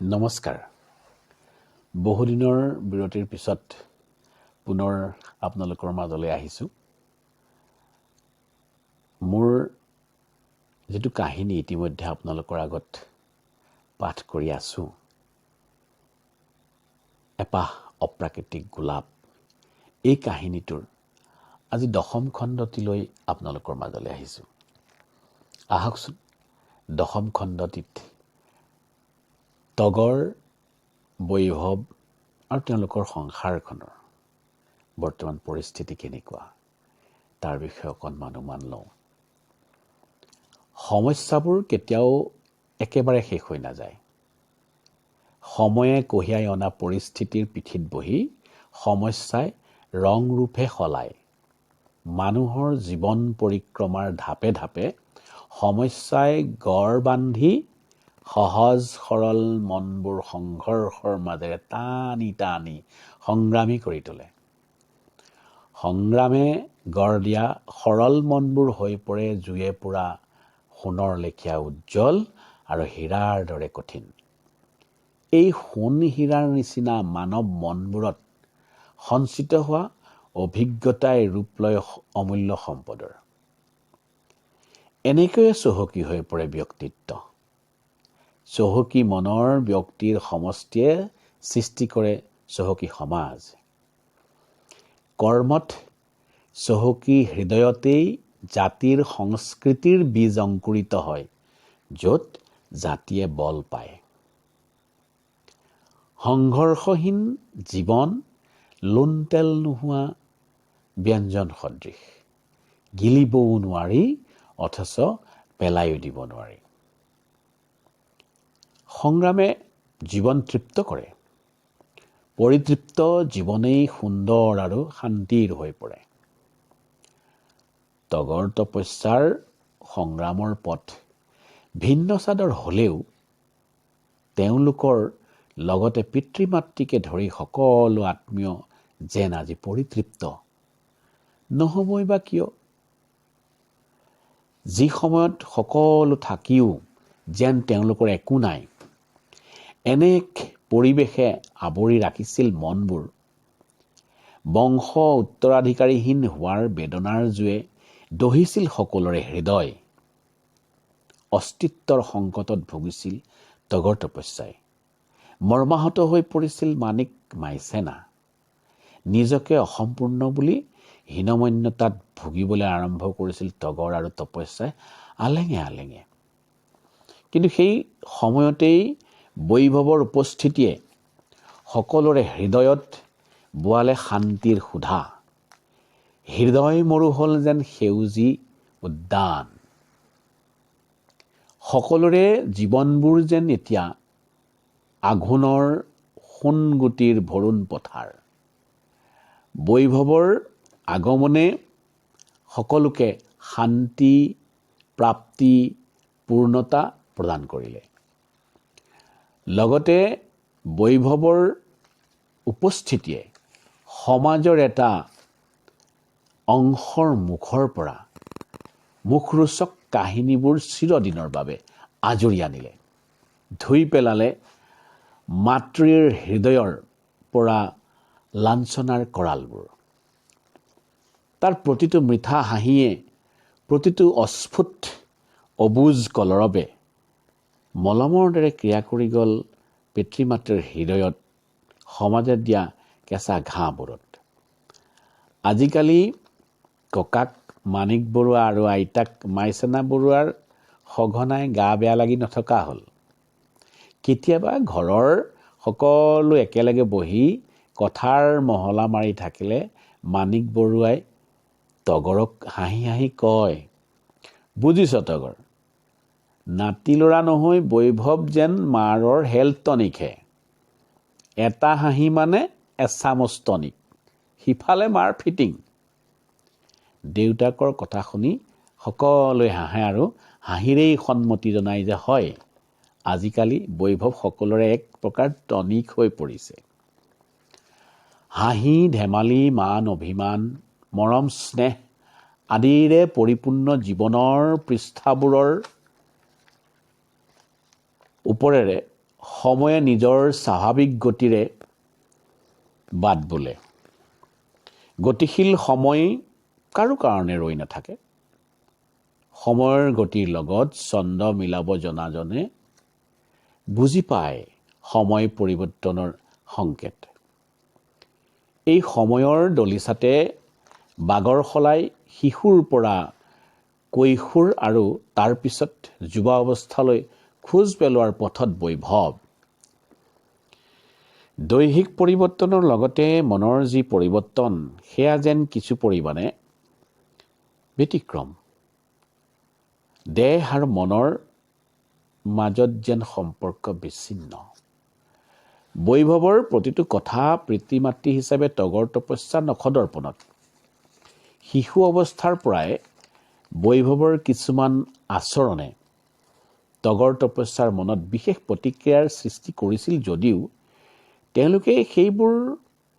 নমস্কাৰ। বহুদিনৰ বিৰতিৰ পিছত পুনৰ আপোনালোকৰ মাজলৈ আহিছোঁ। মোৰ যিটো কাহিনী ইতিমধ্যে আপোনালোকৰ আগত পাঠ কৰি আছোঁ এপাহ অপ্ৰাকৃতিক গোলাপ এই কাহিনীটোৰ আজি দশম খণ্ডটিলৈ আপোনালোকৰ মাজলৈ আহিছোঁ। আহকচোন দশম খণ্ডটিত তগৰ বৈভৱ আৰু তেওঁলোকৰ সংসাৰখনৰ বৰ্তমান পৰিস্থিতি কেনেকুৱা তাৰ বিষয়ে অকণমান অনুমান লওঁ। সমস্যাবোৰ কেতিয়াও একেবাৰে শেষ হৈ নাযায়। সময়ে কঢ়িয়াই অনা পৰিস্থিতিৰ পিঠিত বহি সমস্যাই ৰং ৰূপে সলায়। মানুহৰ জীৱন পৰিক্ৰমাৰ ধাপে ধাপে সমস্যাই গড় বান্ধি সহজ সৰল মনবোৰ সংঘৰ্ষৰ মাজেৰে টানি টানি সংগ্ৰামী কৰি তোলে। সংগ্ৰামে গঢ় দিয়া সৰল মনবোৰ হৈ পৰে জুয়ে পোৰা সোণৰ লেখীয়া উজ্জ্বল আৰু হীৰাৰ দৰে কঠিন। এই সোণ হীৰাৰ নিচিনা মানৱ মনবোৰত সঞ্চিত হোৱা অভিজ্ঞতাই ৰূপ লয় অমূল্য সম্পদৰ। এনেকৈয়ে চহকী হৈ পৰে ব্যক্তিত্ব। চহকী মনৰ ব্যক্তিৰ সমষ্টিয়ে সৃষ্টি কৰে চহকী সমাজ। কৰ্মত চহকী হৃদয়তেই জাতিৰ সংস্কৃতিৰ বীজ অংকুৰিত হয় য'ত জাতিয়ে বল পায়। সংঘৰ্ষহীন জীৱন লোন তেল নোহোৱা ব্যঞ্জন সদৃশ। গিলিবও নোৱাৰি অথচ পেলাইও দিব নোৱাৰি। সংগ্ৰামে জীৱন তৃপ্ত কৰে। পৰিতৃপ্ত জীৱনেই সুন্দৰ আৰু শান্তিৰ হৈ পৰে। তগৰ তপস্যাৰ সংগ্ৰামৰ পথ ভিন্ন চাদৰ হ'লেও তেওঁলোকৰ লগতে পিতৃ মাতৃকে ধৰি সকলো আত্মীয় যেন আজি পৰিতৃপ্ত। নহ'বই বা কিয়? যি সময়ত সকলো থাকিও যেন তেওঁলোকৰ একো নাই এনেক পৰিৱেশে আৱৰি ৰাখিছিল মনবোৰ। বংশ উত্তৰাধিকাৰীহীন হোৱাৰ বেদনাৰ জুয়ে দহিছিল সকলোৰে হৃদয়। অস্তিত্বৰ সংকটত ভুগিছিল তগৰ তপস্যাই। মৰ্মাহত হৈ পৰিছিল মানিক মাইচেনা নিজকে অসম্পূৰ্ণ বুলি হীনমন্যতাত ভুগিবলৈ আৰম্ভ কৰিছিল তগৰ আৰু তপস্যাই আলেঙে আলেঙে। কিন্তু সেই সময়তেই বৈভৱৰ উপস্থিতিয়ে সকলোৰে হৃদয়ত বোৱালে শান্তিৰ সোধা। হৃদয় মৰু হ'ল যেন সেউজী উদ্যান। সকলোৰে জীৱনবোৰ যেন এতিয়া আঘোণৰ সোণগুটিৰ ভৰুণ পথাৰ। বৈভৱৰ আগমনে সকলোকে শান্তি প্ৰাপ্তি পূৰ্ণতা প্ৰদান কৰিলে। লগতে বৈভৱৰ উপস্থিতিয়ে সমাজৰ এটা অংশৰ মুখৰ পৰা মুখৰোচক কাহিনীবোৰ চিৰদিনৰ বাবে আজৰি আনিলে। ধুই পেলালে মাতৃৰ হৃদয়ৰ পৰা লাঞ্ছনাৰ কৰালবোৰ। তাৰ প্ৰতিটো মিঠা হাঁহিয়ে প্ৰতিটো অস্ফুট অবুজ কলৰৱে মলমৰ দৰে ক্ৰিয়া কৰি গ'ল পিতৃ মাতৃৰ হৃদয়ত সমাজে দিয়া কেঁচা ঘাঁহবোৰত। আজিকালি ককাক মাণিক বৰুৱা আৰু আইতাক মাইচেনা বৰুৱাৰ সঘনাই গা বেয়া লাগি নথকা হ'ল। কেতিয়াবা ঘৰৰ সকলো একেলগে বহি কথাৰ মহলা মাৰি থাকিলে মাণিক বৰুৱাই তগৰক হাঁহি হাঁহি কয় বুজিছ তগৰ নাতি ল'ৰা নহৈ বৈভৱ যেন মাৰৰ হেল্থ টনিকহে। এটা হাঁহি মানে এচামুচ টনিক। সিফালে মাৰ ফিটিং। দেউতাকৰ কথা শুনি সকলোৱে হাঁহে আৰু হাঁহিৰেই সন্মতি জনাই যে হয় আজিকালি বৈভৱ সকলোৰে এক প্ৰকাৰ টনিক হৈ পৰিছে। হাঁহি ধেমালি মান অভিমান মৰম স্নেহ আদিৰে পৰিপূৰ্ণ জীৱনৰ পৃষ্ঠাবোৰৰ ওপৰেৰে সময়ে নিজৰ স্বাভাৱিক গতিৰে বাট বোলে। গতিশীল সময় কাৰো কাৰণে ৰৈ নাথাকে। সময়ৰ গতিৰ লগত ছন্দ মিলাব জনাজনে বুজি পায় সময় পৰিৱৰ্তনৰ সংকেত। এই সময়ৰ দলিচাতে বাগৰ সলাই শিশুৰ পৰা কৈশোৰ আৰু তাৰ পিছত যুৱা অৱস্থালৈ খোজ পেলোৱাৰ পথত বৈভৱ। দৈহিক পৰিৱৰ্তনৰ লগতে মনৰ যি পৰিৱৰ্তন সেয়া যেন কিছু পৰিমাণে ব্যতিক্ৰম। দেহ আৰু মনৰ মাজত যেন সম্পৰ্ক বিচ্ছিন্ন। বৈভৱৰ প্ৰতিটো কথা পিতৃ মাতৃ হিচাপে তগৰ তপস্যা নখদৰ্পণত। শিশু অৱস্থাৰ পৰাই বৈভৱৰ কিছুমান আচৰণে তগৰ তপস্যাৰ মনত বিশেষ প্ৰতিক্ৰিয়াৰ সৃষ্টি কৰিছিল যদিও তেওঁলোকে সেইবোৰ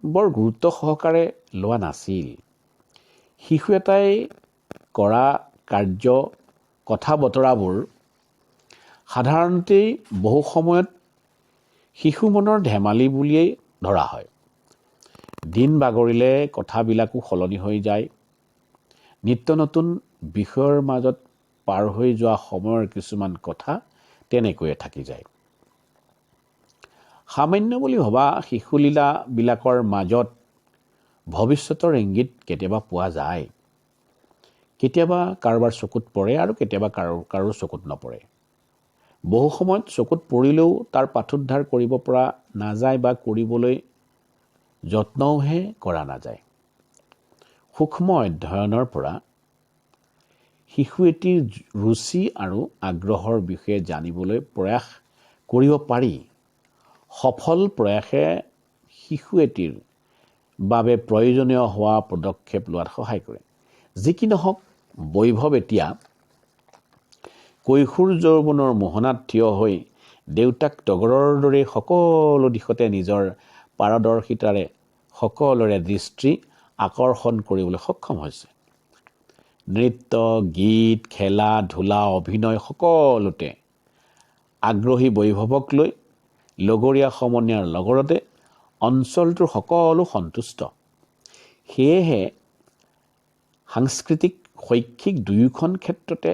বৰ গুৰুত্ব সহকাৰে লোৱা নাছিল। শিশু এটাই কৰা কাৰ্য কথা বতৰাবোৰ সাধাৰণতেই বহু সময়ত শিশু মনৰ ধেমালি বুলিয়েই ধৰা হয়। দিন বাগৰিলে কথাবিলাকো সলনি হৈ যায়। নিত্য নতুন বিষয়ৰ মাজত পাৰ হৈ যোৱা সময়ৰ কিছুমান কথা তেনেকৈয়ে থাকি যায়। সামান্য বুলি ভবা শিশুলীলাবিলাকৰ মাজত ভৱিষ্যতৰ ইংগিত কেতিয়াবা পোৱা যায়। কেতিয়াবা কাৰোবাৰ চকুত পৰে আৰু কেতিয়াবা কাৰো কাৰো চকুত নপৰে। বহু সময়ত চকুত পৰিলেও তাৰ পাঠোদ্ধাৰ কৰিব পৰা নাযায় বা কৰিবলৈ যত্নওহে কৰা নাযায়। সূক্ষ্ম অধ্যয়নৰ পৰা শিশু এটিৰ ৰুচি আৰু আগ্ৰহৰ বিষয়ে জানিবলৈ প্ৰয়াস কৰিব পাৰি। সফল প্ৰয়াসে শিশু এটিৰ বাবে প্ৰয়োজনীয় হোৱা পদক্ষেপ লোৱাত সহায় কৰে। যি কি নহওক বৈভৱ এতিয়া কৈশোৰ যৌৱনৰ মোহনাত থিয় হৈ দেউতাক তগৰৰ দৰে সকলো দিশতে নিজৰ পাৰদৰ্শিতাৰে সকলোৰে দৃষ্টি আকৰ্ষণ কৰিবলৈ সক্ষম হৈছে। নৃত্য গীত খেলা ধূলা অভিনয় সকলোতে আগ্ৰহী বৈভৱক লৈ লগৰীয়া সমনীয়াৰ লগতে অঞ্চলটোৰ সকলো সন্তুষ্ট। সেয়েহে সাংস্কৃতিক শৈক্ষিক দুয়োখন ক্ষেত্ৰতে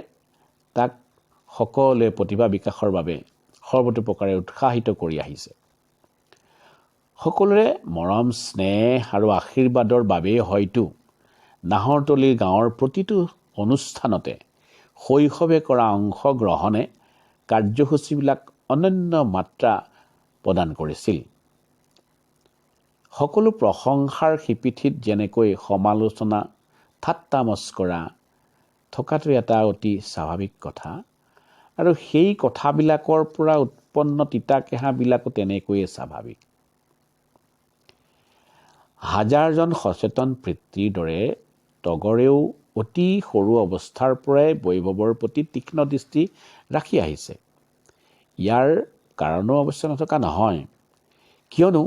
তাক সকলোৱে প্ৰতিভা বিকাশৰ বাবে সৰ্বতোপ্ৰকাৰে উৎসাহিত কৰি আহিছে। সকলোৰে মৰম স্নেহ আৰু আশীৰ্বাদৰ বাবেই হয়তো নাহৰতলীৰ গাঁৱৰ প্ৰতিটো অনুষ্ঠানতে শৈশৱে কৰা অংশগ্ৰহণে কাৰ্যসূচীবিলাক অনন্য মাত্ৰা প্ৰদান কৰিছিল। সকলো প্ৰশংসাৰ শিপিঠিত যেনেকৈ সমালোচনা ঠাট্টা মস্কৰা থকাটো এটা অতি স্বাভাৱিক কথা আৰু সেই কথাবিলাকৰ পৰা উৎপন্ন তিতা কেঁহাবিলাকো তেনেকৈয়ে স্বাভাৱিক। হাজাৰজন সচেতন পিতৃৰ দৰে তগৰেও অতি সৰু অৱস্থাৰ পৰাই বৈভৱৰ প্ৰতি তীক্ষ্ণ দৃষ্টি ৰাখি আহিছে। ইয়াৰ কাৰণো অৱশ্যে নথকা নহয়। কিয়নো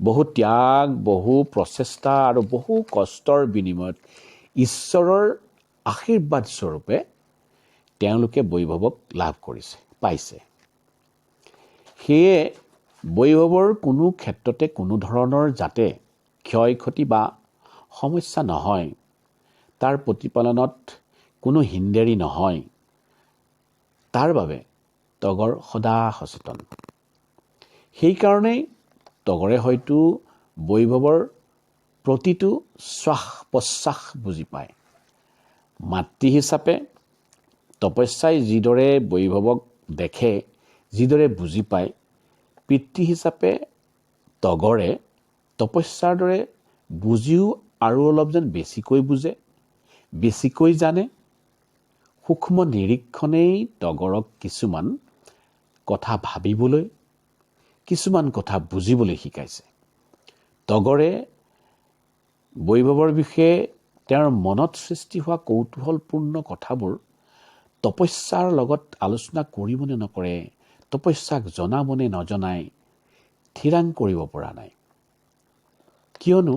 বহু ত্যাগ বহু প্ৰচেষ্টা আৰু বহু কষ্টৰ বিনিময়ত ঈশ্বৰৰ আশীৰ্বাদ স্বৰূপে তেওঁলোকে বৈভৱক লাভ কৰিছে পাইছে। সেয়ে বৈভৱৰ কোনো ক্ষেত্ৰতে কোনো ধৰণৰ যাতে ক্ষয় ক্ষতি বা সমস্যা নহয়। তাৰ প্ৰতিপালনত কোনো হিন্দেৰী নহয়। তাৰ বাবে তগৰ সদা সচেতন। সেইকাৰণেই তগৰে হয়তো বৈভৱৰ প্ৰতিটো শ্বাস প্ৰশ্বাস বুজি পায়। মাতৃ হিচাপে তপস্যাই যিদৰে বৈভৱক দেখে যিদৰে বুজি পায় পিতৃ হিচাপে তগৰে তপস্যাৰ দৰে বুজিও আৰু অলপ যেন বেছিকৈ বুজে। বেছিকৈ জানে? সূক্ষ্ম নিৰীক্ষণেই তগৰক কিছুমান কথা ভাবিবলৈ কিছুমান কথা বুজিবলৈ শিকাইছে। তগৰে বৈভৱৰ বিষয়ে তেওঁৰ মনত সৃষ্টি হোৱা কৌতূহলপূৰ্ণ কথাবোৰ তপস্যাৰ লগত আলোচনা কৰিবনে নকৰে তপস্যাক জনাবনে নজনাই থিৰাং কৰিব পৰা নাই। কিয়নো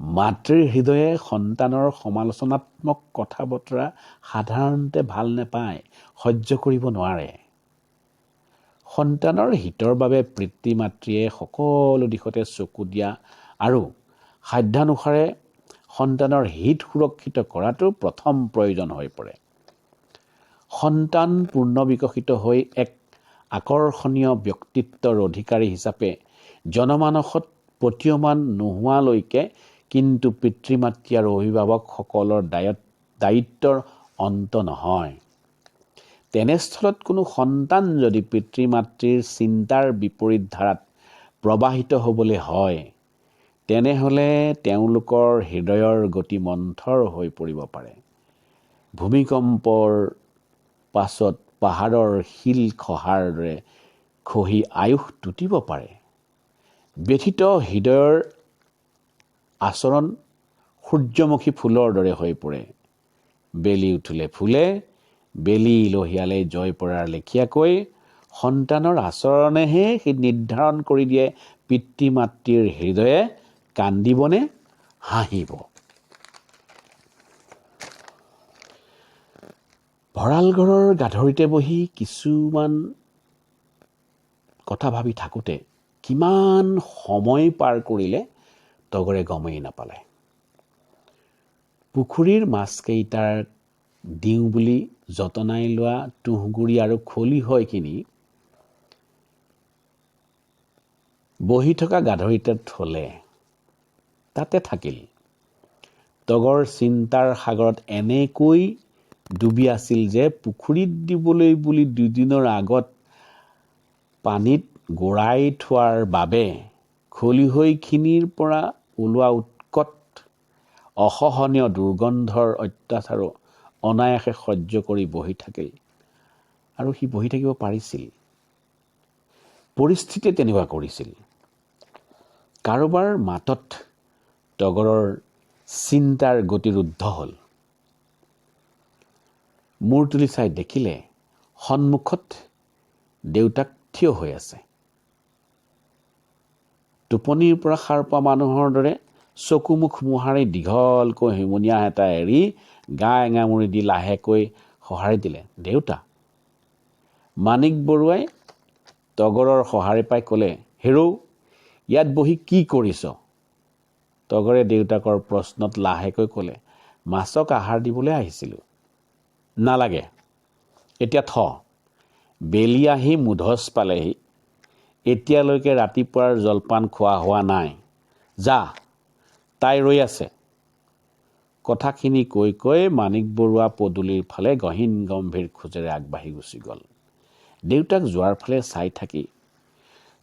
মাতৃৰ হৃদয়ে সন্তানৰ সমালোচনাত্মক কথা বতৰা সাধাৰণতে ভাল নেপায় সহ্য কৰিব নোৱাৰে। সন্তানৰ হিতৰ বাবে পিতৃ মাতৃয়ে সকলো দিশতে চকু দিয়া আৰু সাধ্যানুসাৰে সন্তানৰ হিত সুৰক্ষিত কৰাটো প্ৰথম প্ৰয়োজন হৈ পৰে। সন্তান পূৰ্ণ বিকশিত হৈ এক আকৰ্ষণীয় ব্যক্তিত্বৰ অধিকাৰী হিচাপে জনমানসত প্ৰতীয়মান নোহোৱালৈকে কিন্তু পিতৃ মাতৃ আৰু অভিভাৱকসকলৰ দায়িত্বৰ অন্ত নহয়। তেনেস্থলত কোনো সন্তান যদি পিতৃ মাতৃৰ চিন্তাৰ বিপৰীত ধাৰাত প্ৰবাহিত হ'বলৈ হয় তেনেহ'লে তেওঁলোকৰ হৃদয়ৰ গতি মন্থৰ হৈ পৰিব পাৰে। ভূমিকম্পৰ পাছত পাহাৰৰ শিল খহাৰ দৰে খহি আয়ুস টুটিব পাৰে। ব্যথিত হৃদয়ৰ আচৰণ সূৰ্যমুখী ফুলৰ দৰে হৈ পৰে। বেলি উঠিলে ফুলে বেলি লহিয়ালে জয় পৰাৰ লেখীয়াকৈ সন্তানৰ আচৰণেহে সি নিৰ্ধাৰণ কৰি দিয়ে পিতৃ মাতৃৰ হৃদয়ে কান্দিবনে হাঁহিব। ভঁৰাল ঘৰৰ গাধৰিতে বহি কিছুমান কথা ভাবি থাকোঁতে কিমান সময় পাৰ কৰিলে তগৰে গমেই নাপালে। পুখুৰীৰ মাছকেইটাৰ দিওঁ বুলি যতনাই লোৱা তুঁহগুৰি আৰু খলিহৈ কিনি বহি থকা গাধৰিতে থলে। তাতে থাকিল। তগৰ চিন্তাৰ সাগৰত এনেকৈ ডুবি আছিল যে পুখুৰীত দিবলৈ বুলি দুদিনৰ আগত পানীত গৰাই থোৱাৰ বাবে খলিহৈখিনিৰ পৰা ওলোৱা উৎকট অসহনীয় দুৰ্গন্ধৰ অত্যাচাৰো অনায়াসে সহ্য কৰি বহি থাকিল আৰু সি বহি থাকিব পাৰিছিল। পৰিস্থিতিয়ে তেনেকুৱা কৰিছিল। কাৰোবাৰ মাতত তগৰৰ চিন্তাৰ গতিৰুদ্ধ হ'ল। মূৰ তুলি চাই দেখিলে সন্মুখত দেউতাক থিয় হৈ আছে। টোপনিৰ পৰা সাৰ পোৱা মানুহৰ দৰে চকুমুখ মোহাৰি দীঘলকৈ হেমনীয়া এটা এৰি গা এঙামুৰি দি লাহেকৈ সঁহাৰি দিলে দেউতা মাণিক বৰুৱাই তগৰৰ সঁহাৰি পাই ক'লে হেৰৌ ইয়াত বহি কি কৰিছ? তগৰে দেউতাকৰ প্ৰশ্নত লাহেকৈ ক'লে মাছক আহাৰ দিবলৈ আহিছিলোঁ। নালাগে এতিয়া থ। বেলি আহি মুধচ পালেহি। এতিয়ালৈকে ৰাতিপুৱাৰ জলপান খোৱা হোৱা নাই। যা তাই ৰৈ আছে। কথাখিনি কৈ কৈ মাণিক বৰুৱা পদূলিৰ ফালে গহীন গম্ভীৰ খোজেৰে আগবাঢ়ি গুচি গ'ল। দেউতাক যোৱাৰ ফালে চাই থাকি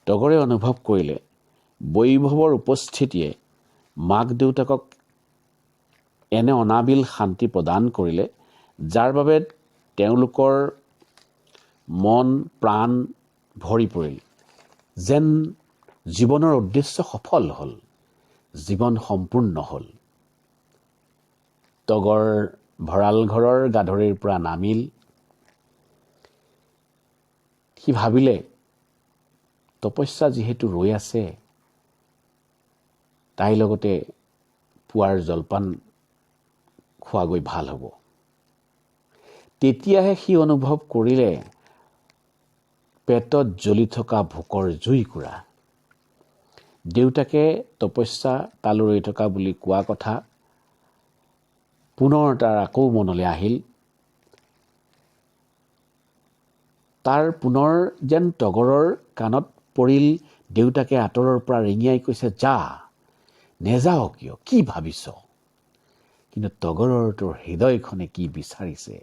তগৰে অনুভৱ কৰিলে বৈভৱৰ উপস্থিতিয়ে মাক দেউতাকক এনে অনাবিল শান্তি প্ৰদান কৰিলে যাৰ বাবে তেওঁলোকৰ মন প্ৰাণ ভৰি পৰিল। যেন জীৱনৰ উদ্দেশ্য সফল হ'ল জীৱন সম্পূৰ্ণ হ'ল। তগৰ ভঁৰাল ঘৰৰ গাধৰিৰ পৰা নামিল। সি ভাবিলে তপস্যা যিহেতু ৰৈ আছে তাইৰ লগতে পুৱাৰ জলপান খোৱা গৈ ভাল হ'ব। তেতিয়াহে সি অনুভৱ কৰিলে পেটত জ্বলি থকা ভোকৰ জুইকুৰা দেউতাকে তপস্যা তালৈ থকা বুলি কোৱা কথা পুনৰ তাৰ আকৌ মনলৈ আহিল। তাৰ পুনৰ যেন তগৰৰ কাণত পৰিল দেউতাকে আঁতৰৰ পৰা ৰিঙিয়াই কৈছে যা নেযাও কিয়? কি ভাবিছ? কিন্তু তগৰৰ তোৰ হৃদয়খনে কি বিচাৰিছে?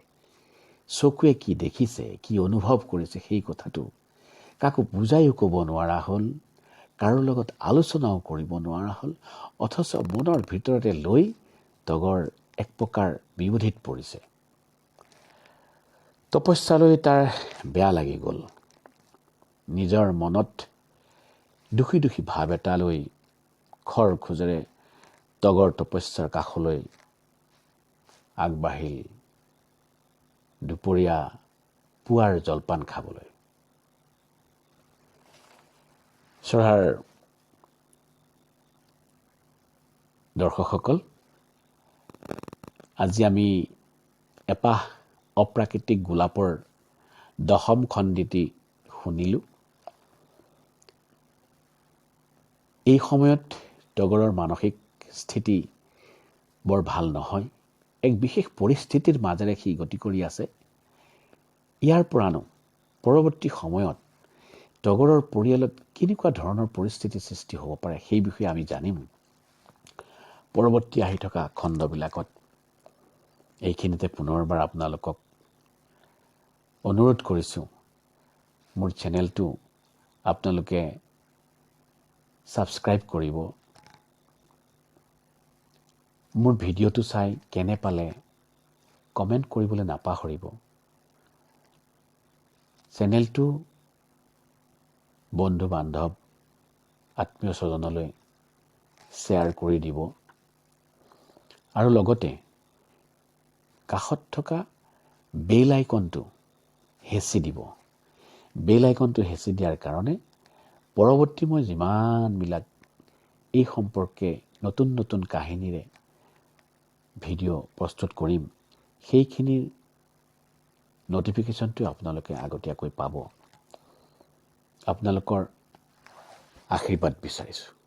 চকুৱে কি দেখিছে কি অনুভৱ কৰিছে সেই কথাটো কাকো বুজায়ো ক'ব নোৱাৰা হ'ল কাৰো লগত আলোচনাও কৰিব নোৱাৰা হ'ল অথচ মনৰ ভিতৰতে লৈ তগৰ এক প্ৰকাৰ বিৰোধীত পৰিছে। তপস্যালৈ তাৰ বেয়া লাগি গ'ল। নিজৰ মনত দুখী দুখী ভাৱ এটা লৈ খৰ খোজেৰে তগৰ তপস্যাৰ কাষলৈ আগবাঢ়িল। দুপৰীয়া পুৱাৰ জলপান খাবলৈ। চৰাৰ দৰ্শকসকল আজি আমি এপাহ অপ্ৰাকৃতিক গোলাপৰ দশম খণ্ডিটি শুনিলোঁ। এই সময়ত তগৰৰ মানসিক স্থিতি বৰ ভাল নহয়। এক বিশেষ পৰিস্থিতিৰ মাজেৰে সি গতি কৰি আছে। ইয়াৰ পৰানো পৰৱৰ্তী সময়ত তগৰৰ পৰিয়ালত কেনেকুৱা ধৰণৰ পৰিস্থিতিৰ সৃষ্টি হ'ব পাৰে সেই বিষয়ে আমি জানিম। পৰৱৰ্তী আহি থকা খণ্ডবিলাকত এইখিনিতে পুনৰবাৰ আপোনালোকক অনুৰোধ কৰিছোঁ মোৰ চেনেলটো আপোনালোকে ছাবস্ক্ৰাইব কৰিব। মোৰ ভিডিঅ'টো চাই কেনে পালে কমেণ্ট কৰিবলৈ নাপাহৰিব। চেনেলটো বন্ধু বান্ধৱ আত্মীয় স্বজনলৈ শ্বেয়াৰ কৰি দিব। আৰু লগতে কাষত থকা বেল আইকনটো হেঁচি দিব। বেল আইকনটো হেঁচি দিয়াৰ কাৰণে পৰৱৰ্তী মই যিমানবিলাক এই সম্পৰ্কে নতুন নতুন কাহিনীৰে ভিডিঅ' প্ৰস্তুত কৰিম সেইখিনিৰ নটিফিকেশ্যনটো আপোনালোকে আগতীয়াকৈ পাব। আপোনালোকৰ আশীৰ্বাদ বিচাৰিছোঁ।